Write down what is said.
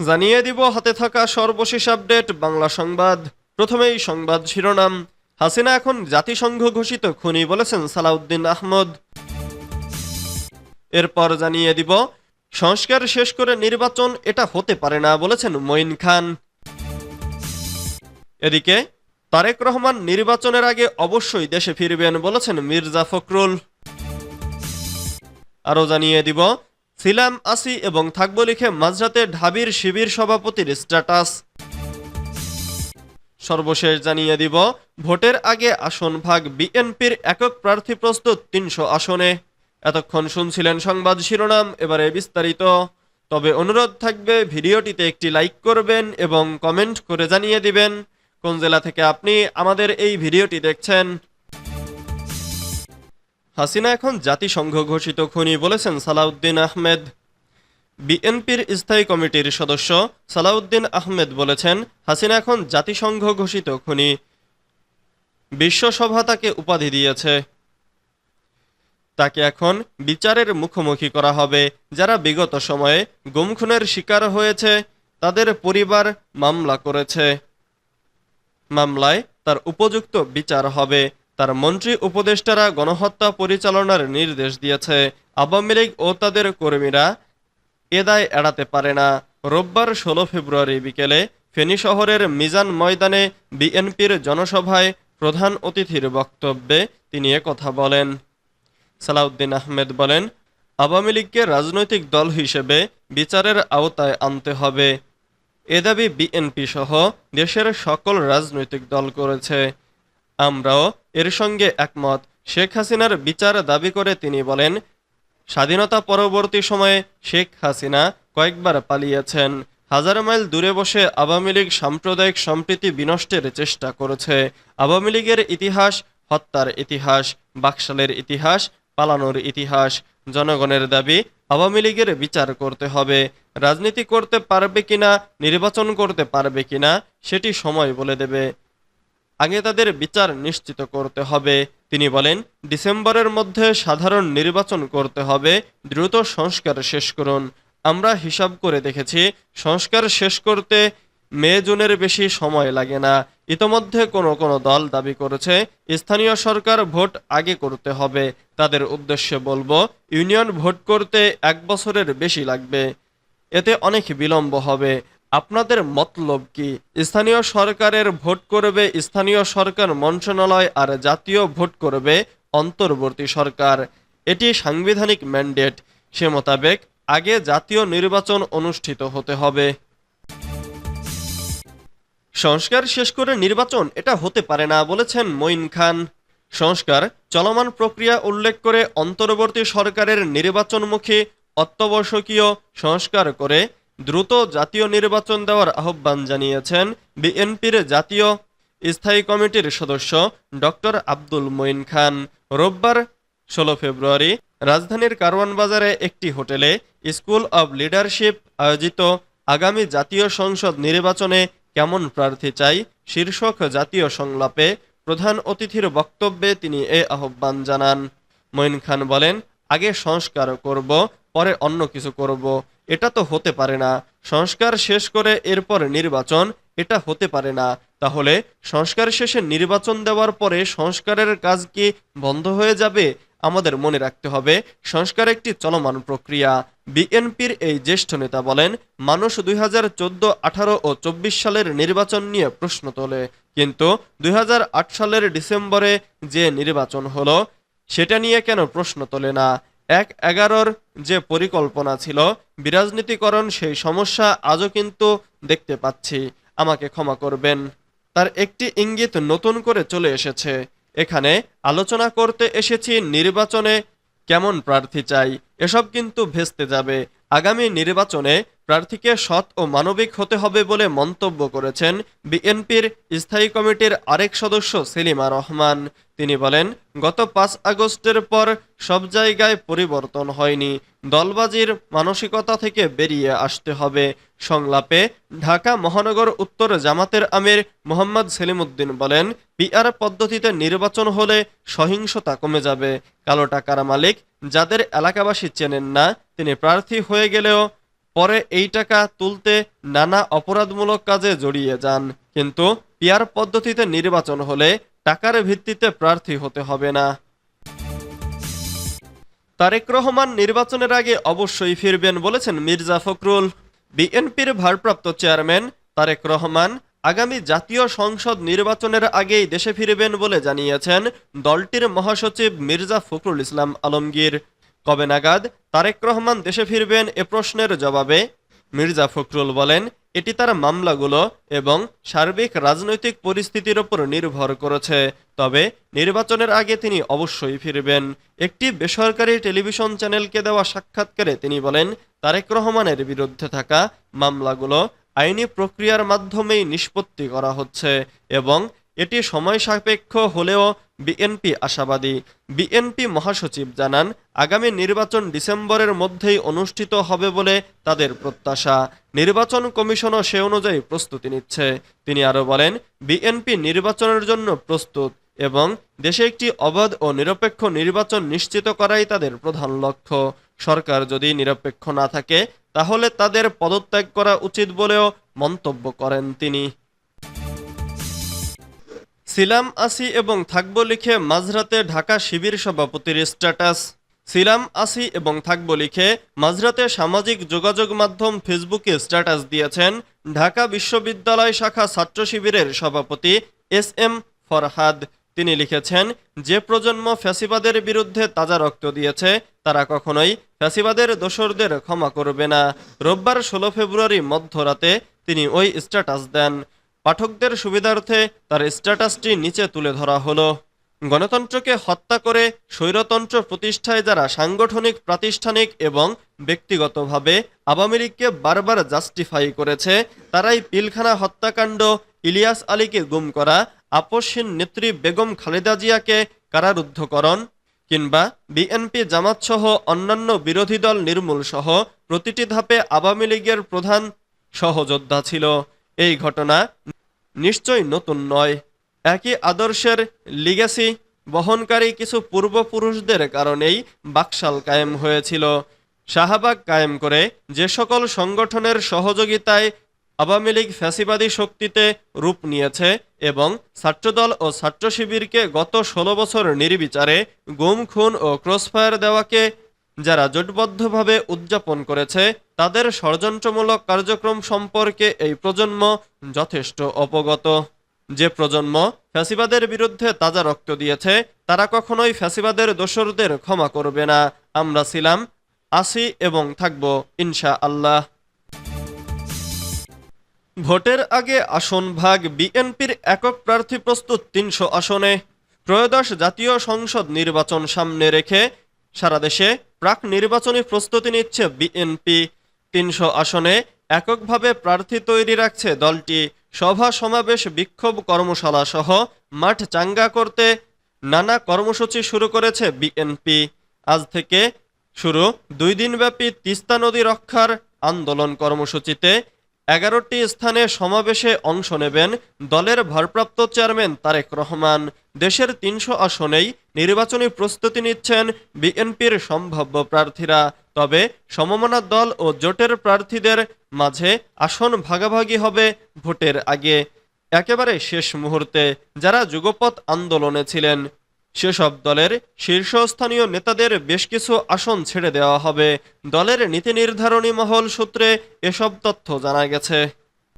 জানিয়ে দিব হাতে থাকা সর্বশেষ আপডেট, বাংলা সংবাদ। প্রথমেই সংবাদ শিরোনাম। হাসিনা এখন জাতিসংঘ ঘোষিত, খুনি বলেছেন সালাউদ্দিন আহমদ। এরপর জানিয়ে দিব, সংস্কার শেষ করে নির্বাচন, এটা হতে পারে না বলেছেন মঈন খান। এদিকে, তারেক রহমান নির্বাচনের আগে অবশ্যই দেশে ফিরবেন বলেছেন মির্জা ফখরুল। আরও জানিয়ে দিব ছিলাম আসি এবং থাকব লিখে মাঝরাতে ঢাবির শিবির সভাপতির স্ট্যাটাস। সর্বশেষ জানিয়ে দিব, ভোটের আগে আসন ভাগ বিএনপির একক প্রার্থী প্রস্তুত তিনশো আসনে। এতক্ষণ শুনছিলেন সংবাদ শিরোনাম, এবারে বিস্তারিত। তবে অনুরোধ থাকবে, ভিডিওটিতে একটি লাইক করবেন এবং কমেন্ট করে জানিয়ে দিবেন। কোন জেলা থেকে আপনি আমাদের এই ভিডিওটি দেখছেন? হাসিনা এখন জাতিসংঘ ঘোষিত খুনি বলেছেন সালাউদ্দিন আহমেদ। বিএনপির স্থায়ী কমিটির সদস্য সালাউদ্দিন আহমেদ বলেছেন, হাসিনা এখন জাতিসংঘ ঘোষিত খুনি। বিশ্বসভা তাকে উপাধি দিয়েছে। তাকে এখন বিচারের মুখোমুখি করা হবে। যারা বিগত সময়ে গুমখুনের শিকার হয়েছে, তাদের পরিবার মামলা করেছে। মামলায় তার উপযুক্ত বিচার হবে। তার মন্ত্রী উপদেষ্টারা গণহত্যা পরিচালনার নির্দেশ দিয়েছে। আওয়ামী লীগ ও তাদের কর্মীরা এ দায় এড়াতে পারে না। রোববার ষোলো ফেব্রুয়ারি বিকেলে ফেনী শহরের মিজান ময়দানে বিএনপির জনসভায় প্রধান অতিথির বক্তব্যে তিনি কথা বলেন। সালাউদ্দিন আহমেদ বলেন, আওয়ামী লীগকে রাজনৈতিক দল হিসেবে বিচারের আওতায় আনতে হবে। এ দাবি বিএনপি সহ দেশের সকল রাজনৈতিক দল করেছে। আমরাও এর সঙ্গে একমত। শেখ হাসিনার বিচার দাবি করে তিনি বলেন, স্বাধীনতা পরবর্তী সময়ে শেখ হাসিনা কয়েকবার পালিয়েছেন। হাজার মাইল দূরে বসে আওয়ামী লীগ সাম্প্রদায়িক সম্প্রীতি বিনষ্টের চেষ্টা করেছে। আওয়ামী লীগের ইতিহাস, হত্যার ইতিহাস, বাকশালের ইতিহাস, পালানোর ইতিহাস। জনগণের দাবি, আওয়ামী লীগের বিচার করতে হবে। রাজনীতি করতে পারবে কিনা, নির্বাচন করতে পারবে কিনা, সেটি সময় বলে দেবে। আগে তাদের বিচার নিশ্চিত করতে হবে। তিনি বলেন, ডিসেম্বরের মধ্যে সাধারণ নির্বাচন করতে হবে, দ্রুত সংস্কার শেষ করুন। আমরা হিসাব করে দেখেছি, সংস্কার শেষ করতে মে জুনের বেশি সময় লাগে না। ইতোমধ্যে কোনো কোনো দল দাবি করেছে, স্থানীয় সরকার ভোট আগে করতে হবে। তাদের উদ্দেশ্যে বলব, ইউনিয়ন ভোট করতে এক বছরের বেশি লাগবে। এতে অনেক বিলম্ব হবে। আপনাদের মতলব কি? স্থানীয় সরকারের ভোট করবে স্থানীয় সরকার মন্ত্রণালয় আর জাতীয় ভোট করবে অন্তর্বর্তী সরকার। এটি সাংবিধানিক ম্যান্ডেট। সে মোতাবেক আগে জাতীয় নির্বাচন অনুষ্ঠিত হতে হবে। সংস্কার শেষ করে নির্বাচন এটা হতে পারে না বলেছেন মঈন খান। সংস্কার চলমান প্রক্রিয়া উল্লেখ করে অন্তর্বর্তী সরকারের নির্বাচনমুখী অত্যাবশ্যকীয় সংস্কার করে দ্রুত জাতীয় নির্বাচন দেওয়ার আহ্বান জানিয়েছেন বিএনপির জাতীয় স্থায়ী কমিটির সদস্য ডক্টর আব্দুল মঈন খান। রোববার ষোলো ফেব্রুয়ারি রাজধানীর কারওয়ান বাজারে একটি হোটেলে স্কুল অব লিডারশিপ আয়োজিত আগামী জাতীয় সংসদ নির্বাচনে কেমন প্রার্থী চাই শীর্ষক জাতীয় সংলাপে প্রধান অতিথির বক্তব্যে তিনি এ আহ্বান জানান। মঈন খান বলেন, আগে সংস্কার করব, পরে অন্য কিছু করব। এটা তো হতে পারে না। সংস্কার শেষ করে এরপর নির্বাচন, এটা হতে পারে না। তাহলে সংস্কার শেষে নির্বাচন দেওয়ার পরে সংস্কারের কাজ কি বন্ধ হয়ে যাবে? আমাদের মনে রাখতে হবে, সংস্কার একটি চলমান প্রক্রিয়া। বিএনপির এই জ্যেষ্ঠ নেতা বলেন, মানুষ দুই হাজার চোদ্দ, আঠারো ও চব্বিশ সালের নির্বাচন নিয়ে প্রশ্ন তোলে। কিন্তু দুই হাজার আট সালের ডিসেম্বরে যে নির্বাচন হলো, সেটা নিয়ে কেন প্রশ্ন তোলে না? এক এগারোর যে পরিকল্পনা ছিল, বিরাজনীতিকরণ সেই সমস্যা আজও কিন্তু দেখতে পাচ্ছি। আমাকে ক্ষমা করবেন। তার একটি ইঙ্গিত নতুন করে চলে এসেছে। এখানে আলোচনা করতে এসেছি নির্বাচনে কেমন প্রার্থী চাই, এসব কিন্তু ভেস্তে যাবে। আগামী নির্বাচনে প্রার্থীকে সৎ ও মানবিক হতে হবে বলে মন্তব্য করেছেন বিএনপির স্থায়ী কমিটির আরেক সদস্য সেলিমা রহমান। তিনি বলেন, গত পাঁচ আগস্টের পর সব জায়গায় পরিবর্তন হয়নি। দলবাজির মানসিকতা থেকে বেরিয়ে আসতে হবে। সংলাপে ঢাকা মহানগর উত্তর জামাতের আমির মোহাম্মদ সেলিমউদ্দিন বলেন পিআর পদ্ধতিতে নির্বাচন হলে সহিংসতা কমে যাবে। কালো টাকার মালিক যাদের এলাকাবাসী চেনেন না, তিনি প্রার্থী হয়ে গেলেও পরে এই টাকা তুলতে নানা অপরাধমূলক কাজে জড়িয়ে যান। কিন্তু পিয়ার পদ্ধতিতে নির্বাচন হলে টাকার ভিত্তিতে প্রার্থী হতে হবে না। তারেক রহমান নির্বাচনের আগে অবশ্যই ফিরবেন বলেছেন মির্জা ফখরুল। বিএনপির ভারপ্রাপ্ত চেয়ারম্যান তারেক রহমান আগামী জাতীয় সংসদ নির্বাচনের আগেই দেশে ফিরবেন বলে জানিয়েছেন দলটির মহাসচিব মির্জা ফখরুল ইসলাম আলমগীর। কবে নাগাদ তারেক রহমান দেশে ফিরবেন এ প্রশ্নের জবাবে মির্জা ফখরুল বলেন, এটি তার মামলাগুলো এবং সার্বিক রাজনৈতিক পরিস্থিতির ওপর নির্ভর করেছে, তবে নির্বাচনের আগে তিনি অবশ্যই ফিরবেন। একটি বেসরকারি টেলিভিশন চ্যানেলকে দেওয়া সাক্ষাৎকারে তিনি বলেন, তারেক রহমানের বিরুদ্ধে থাকা মামলাগুলো আইনি প্রক্রিয়ার মাধ্যমেই নিষ্পত্তি করা হচ্ছে এবং এটি সময় সাপেক্ষ হলেও বিএনপি আশাবাদী। বিএনপি মহাসচিব জানান, আগামী নির্বাচন ডিসেম্বরের মধ্যেই অনুষ্ঠিত হবে বলে তাদের প্রত্যাশা। নির্বাচন কমিশনও সে অনুযায়ী প্রস্তুতি নিচ্ছে। তিনি আরও বলেন বিএনপি নির্বাচনের জন্য প্রস্তুত এবং দেশে একটি অবাধ ও নিরপেক্ষ নির্বাচন নিশ্চিত করাই তাদের প্রধান লক্ষ্য। সরকার যদি নিরপেক্ষ না থাকে, তাহলে তাদের পদত্যাগ করা উচিত বলেও মন্তব্য করেন তিনি। সিলাম আসি এবং থাকব লিখে মাঝরাতে ঢাকা শিবির সভাপতির স্ট্যাটাস। সিলাম আসি এবং থাকব লিখে মাঝরাতে সামাজিক যোগাযোগ মাধ্যম ফেসবুকে স্ট্যাটাস দিয়েছেন ঢাকা বিশ্ববিদ্যালয় শাখা ছাত্র শিবিরের সভাপতি এস এম ফরহাদ। তিনি লিখেছেন, যে প্রজন্ম ফ্যাসিবাদের বিরুদ্ধে তাজা রক্ত দিয়েছে, তারা কখনোই ফ্যাসিবাদের দোসরদের ক্ষমা করবে না। রোববার ষোলো ফেব্রুয়ারি মধ্যরাতে তিনি ওই স্ট্যাটাস দেন। পাঠকদের সুবিধার্থে তার স্ট্যাটাসটি নিচে তুলে ধরা হলো। গণতন্ত্রকে হত্যা করে স্বৈরতন্ত্র প্রতিষ্ঠায় যারা সাংগঠনিক, প্রাতিষ্ঠানিক এবং ব্যক্তিগতভাবে আওয়ামী লীগকে বারবার জাস্টিফাই করেছে, তারাই পিলখানা হত্যাকাণ্ড, ইলিয়াস আলীকে গুম করা, আপসহীন নেত্রী বেগম খালেদা জিয়াকে কারারুদ্ধকরণ কিংবা বিএনপি জামাত সহ অন্যান্য বিরোধী দল নির্মূল সহ প্রতিটি ধাপে আওয়ামী লীগের প্রধান সহযোদ্ধা ছিল। এই ঘটনা নিশ্চয় নতুন নয়। একই আদর্শের লিগেসি বহনকারী কিছু পূর্বপুরুষদের কারণেই বাকশাল কায়েম হয়েছিল। শাহবাগ কায়েম করে যে সকল সংগঠনের সহযোগিতায় আওয়ামী লীগ ফ্যাসিবাদী শক্তিতে রূপ নিয়েছে এবং ছাত্রদল ও ছাত্র শিবিরকে গত ষোলো বছর নির্বিচারে গুম, খুন ও ক্রসফায়ার দেওয়াকে যারা জোটবদ্ধভাবে উদযাপন করেছে, তাদের ষড়যন্ত্রমূলক কার্যক্রম সম্পর্কে এই প্রজন্ম যথেষ্ট অবগত। যে প্রজন্ম ফ্যাসিবাদের বিরুদ্ধে তাজা রক্ত দিয়েছে, তারা কখনোই ফ্যাসিবাদের দোসরদের ক্ষমা করবে না। আমরা ছিলাম, আসি এবং থাকব ইনশা আল্লাহ ভোটের আগে আসন ভাগ বিএনপির একক প্রার্থী প্রস্তুত তিনশো আসনে। ত্রয়োদশ জাতীয় সংসদ নির্বাচন সামনে রেখে সারা দেশে প্রাক নির্বাচনী প্রস্তুতি নিচ্ছে বিএনপি। তিনশো আসনে এককভাবে প্রার্থী তৈরি রাখছে দলটি। সভা, সমাবেশ, বিক্ষোভ কর্মশালা সহ মাঠ চাঙ্গা করতে নানা কর্মসূচি শুরু করেছে বিএনপি। আজ থেকে শুরু দুই দিনব্যাপী তিস্তা নদী রক্ষার আন্দোলন কর্মসূচিতে এগারোটি স্থানে সমাবেশে অংশ নেবেন দলের ভারপ্রাপ্ত চেয়ারম্যান তারেক রহমান। দেশের তিনশো আসনেই নির্বাচনী প্রস্তুতি নিচ্ছেন বিএনপির সম্ভাব্য প্রার্থীরা। তবে সমমনা দল ও জোটের প্রার্থীদের মাঝে আসন ভাগাভাগি হবে ভোটের আগে। একেবারে শেষ মুহূর্তে যারা যুগপৎ আন্দোলনে ছিলেন সেসব দলের শীর্ষস্থানীয় নেতাদের বেশ কিছু আসন ছেড়ে দেওয়া হবে। দলের নীতি নির্ধারণী মহল সূত্রে এসব তথ্য জানা গেছে।